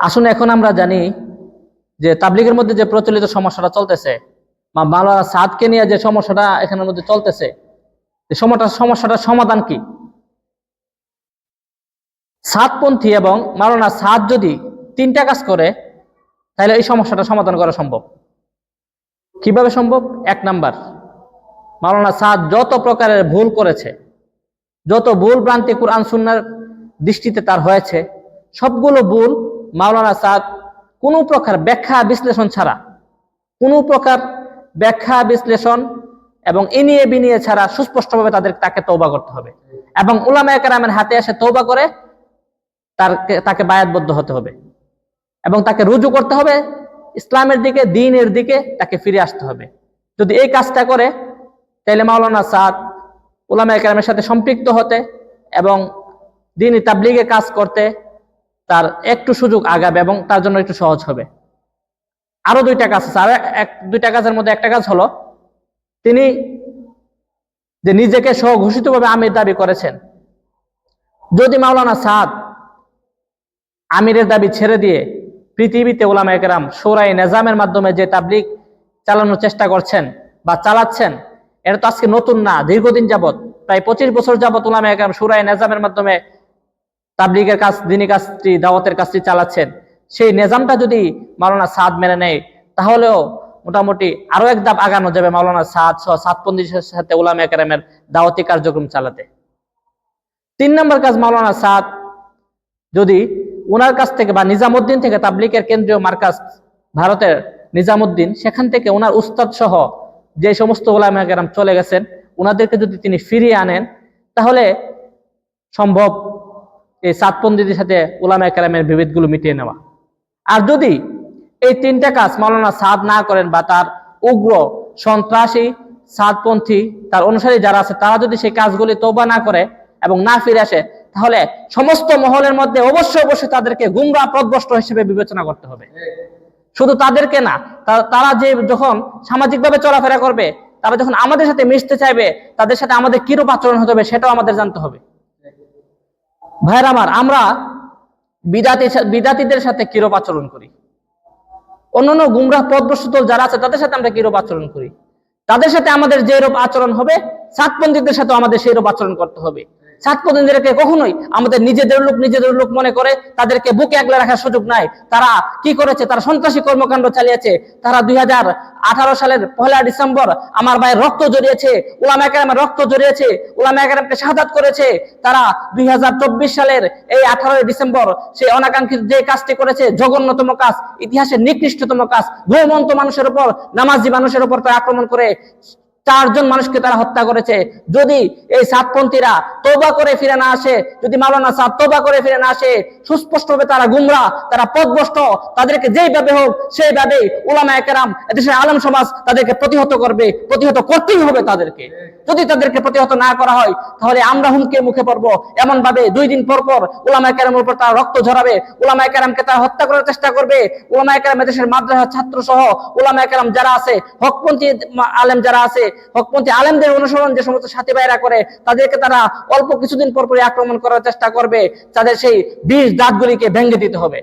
আসুন এখন আমরা জানি যে তাবলিগের মধ্যে যে প্রচলিত সমস্যাটা চলতেছে বা মাওলানা সাদকে নিয়ে যে সমস্যাটা এখানের মধ্যে চলতেছে, এই সমস্যা, সমস্যাটার সমাধান কি? সাতপন্থী এবং মাওলানা সাদ যদি তিনটা কাজ করে, তাহলে এই সমস্যাটা সমাধান করা সম্ভব। কীভাবে সম্ভব? এক নাম্বার, মাওলানা সাদ যত প্রকারের ভুল করেছে, যত ভুল ভ্রান্তি কোরআন সুন্নার দৃষ্টিতে তার হয়েছে, সবগুলো ভুল মাওলানা সাদ, কোনো প্রকার ব্যাখ্যা বিশ্লেষণ ছাড়া, কোনো প্রকার ব্যাখ্যা বিশ্লেষণ এবং এ নিয়ে বিনিয়ে ছাড়া সুস্পষ্টভাবে তাদের, তাকে তৌবা করতে হবে। এবং উলামা একরামের হাতে এসে তৌবা করে তার তাকে বায়াতবদ্ধ হতে হবে। এবং তাকে রুজু করতে হবে, ইসলামের দিকে, দিনের দিকে তাকে ফিরে আসতে হবে। যদি এই কাজটা করে তাহলে মাওলানা সাদ উলামা একরামের সাথে সম্পৃক্ত হতে এবং দিন তাবলিগে কাজ করতে তার একটু সুযোগ আগাবে এবং তার জন্য একটু সহজ হবে। আরও দুইটা কাজ আছে। এক, দুইটা কাজের মধ্যে একটা কাজ হলো, তিনি যে নিজেকে স্বঘোষিতভাবে আমির দাবি করেছেন। যদি মাওলানা সাদ আমিরের দাবি ছেড়ে দিয়ে পৃথিবীতে ওলামা একরাম সৌরাই নেজামের মাধ্যমে যে তাবলিগ চালানোর চেষ্টা করছেন বা চালাচ্ছেন, এটা তো আজকে নতুন না। দীর্ঘদিন যাবত প্রায় পঁচিশ বছর যাবত ওলামা একরাম সুরাই নেজামের মাধ্যমে তাবলিগের কাজ, দিনী কাজটি, দাওয়াতের কাজটি চালাচ্ছেন। সেই নেজামটা যদি মাওলানা সাদ মেনে নেয়, তাহলেও মোটামুটি আরও এক ধাপ আগানো যাবে মাওলানা সাদ সহ সাতপন্দির সাথে উলামা একরামের দাওয়াতি কার্যক্রম চালাতে। তিন নম্বর কাজ মাওলানা সাদ, যদি ওনার কাছ থেকে বা নিজামুদ্দিন থেকে তাবলিকের কেন্দ্রীয় মার্কাজ ভারতের নিজামুদ্দিন, সেখান থেকে ওনার উস্তাদ সহ যে সমস্ত ওলামা কেরাম চলে গেছেন ওনাদেরকে যদি তিনি ফিরিয়ে আনেন, তাহলে সম্ভব এই সাতপন্থীদের সাথে ওলামা কেরামের বিভেদগুলো মিটিয়ে নেওয়া। আর যদি এই তিনটা কাজ মাওলানা সাদ না করেন বা তার উগ্র সন্ত্রাসী সাতপন্থী তার অনুসারী যারা আছে, তারা যদি সেই কাজগুলি তোবা না করে এবং না ফিরে আসে, তাহলে সমস্ত মহলের মধ্যে অবশ্যই অবশ্যই তাদেরকে গুমরা প্রদবষ্ট হিসেবে বিবেচনা করতে হবে। শুধু তাদেরকে না তারা যে যখন সামাজিকভাবে চলাফেরা করবে, তারা যখন আমাদের সাথে মিশতে চাইবে, তাদের সাথে আমাদের কিরূপ আচরণ হতে হবে সেটাও আমাদের জানতে হবে। ভাইয়ের আমার, আমরা বিদাতি বিদাতিদের সাথে কিরূপ আচরণ করি? অন্য অন্য গুমরাহ পদ্মসুত যারা আছে, তাদের সাথে আমরা কিরূপ আচরণ করি? তাদের সাথে আমাদের যে রূপ আচরণ হবে, সাতপন্থীদের সাথে আমাদের সেই রূপ আচরণ করতে হবে। সাতপন্থীদেরকে কখনোই আমাদের নিজেদের লোক নিজেদের লোক মনে করে তাদেরকে বুকে আগলে রাখার সুযোগ নাই। তারা কি করেছে? তারা সন্ত্রাসী কর্মকাণ্ড চালিয়েছে। তারা দুই সালের পহেলা ডিসেম্বর আমার ভাইয়ের রক্ত জড়িয়েছে, উলামা একরামের রক্ত জড়িয়েছে, উলামা একরামকে শাহাদাত করেছে। তারা দুই সালের এই আঠারোই ডিসেম্বর সেই অনাকাঙ্ক্ষিত যে কাজটি করেছে, জঘন্যতম কাজ, ইতিহাসের নিকৃষ্টতম কাজ, ঘুমন্ত মানুষের উপর, নামাজি মানুষের উপর তারা আক্রমণ করে চারজন মানুষকে তারা হত্যা করেছে। যদি এই সাতপন্থীরা তোবা করে ফিরে না আসে, যদি মাওলানা সাদ তোবা করে ফিরে না আসে, সুস্পষ্টভাবে তারা গুমরা, তারা পদভ্রষ্ট, তাদেরকে যেইভাবে হোক সেইভাবে উলামা একরাম এদেশের আলম সমাজ তাদেরকে প্রতিহত করবে, প্রতিহত করতেই হবে তাদেরকে। যদি তাদেরকে প্রতিহত না করা হয়, তাহলে আমরা হুমকে মুখে পড়ব। এমন ভাবে দুই দিন পর পর উলামা একরামের উপর তারা রক্ত ঝরাবে, উলামা একরামকে তারা হত্যা করার চেষ্টা করবে। উলামা একরাম দেশের মাদ্রাসা ছাত্র সহ উলামা একরাম যারা আছে, হকপন্থী আলেম যারা আছে হকপন্থী আলেমদের অনুসরণ যে সমস্ত সাথী ভাইরা করে, তাদেরকে তারা অল্প কিছুদিন পর পরই আক্রমণ করার চেষ্টা করবে, তাদের সেই বিষ দাঁতগুলিকে ভেঙে দিতে হবে।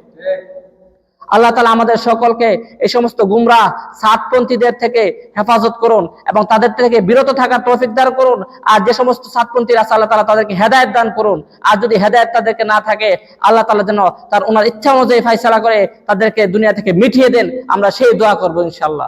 আল্লাহ তালা আমাদের সকলকে এই সমস্ত গুমরা, সাতপন্থীদের থেকে হেফাজত করুন এবং তাদের থেকে বিরত থাকার তৌফিক দান করুন। আর যে সমস্ত সাতপন্থীরা আছে, আল্লাহ তালা তাদেরকে হেদায়ত দান করুন। আর যদি হেদায়ত তাদেরকে না থাকে, আল্লাহ তালা যেন তার ওনার ইচ্ছা অনুযায়ী ফাইসলা করে তাদেরকে দুনিয়া থেকে মিটিয়ে দেন, আমরা সেই দোয়া করব ইনশাল্লাহ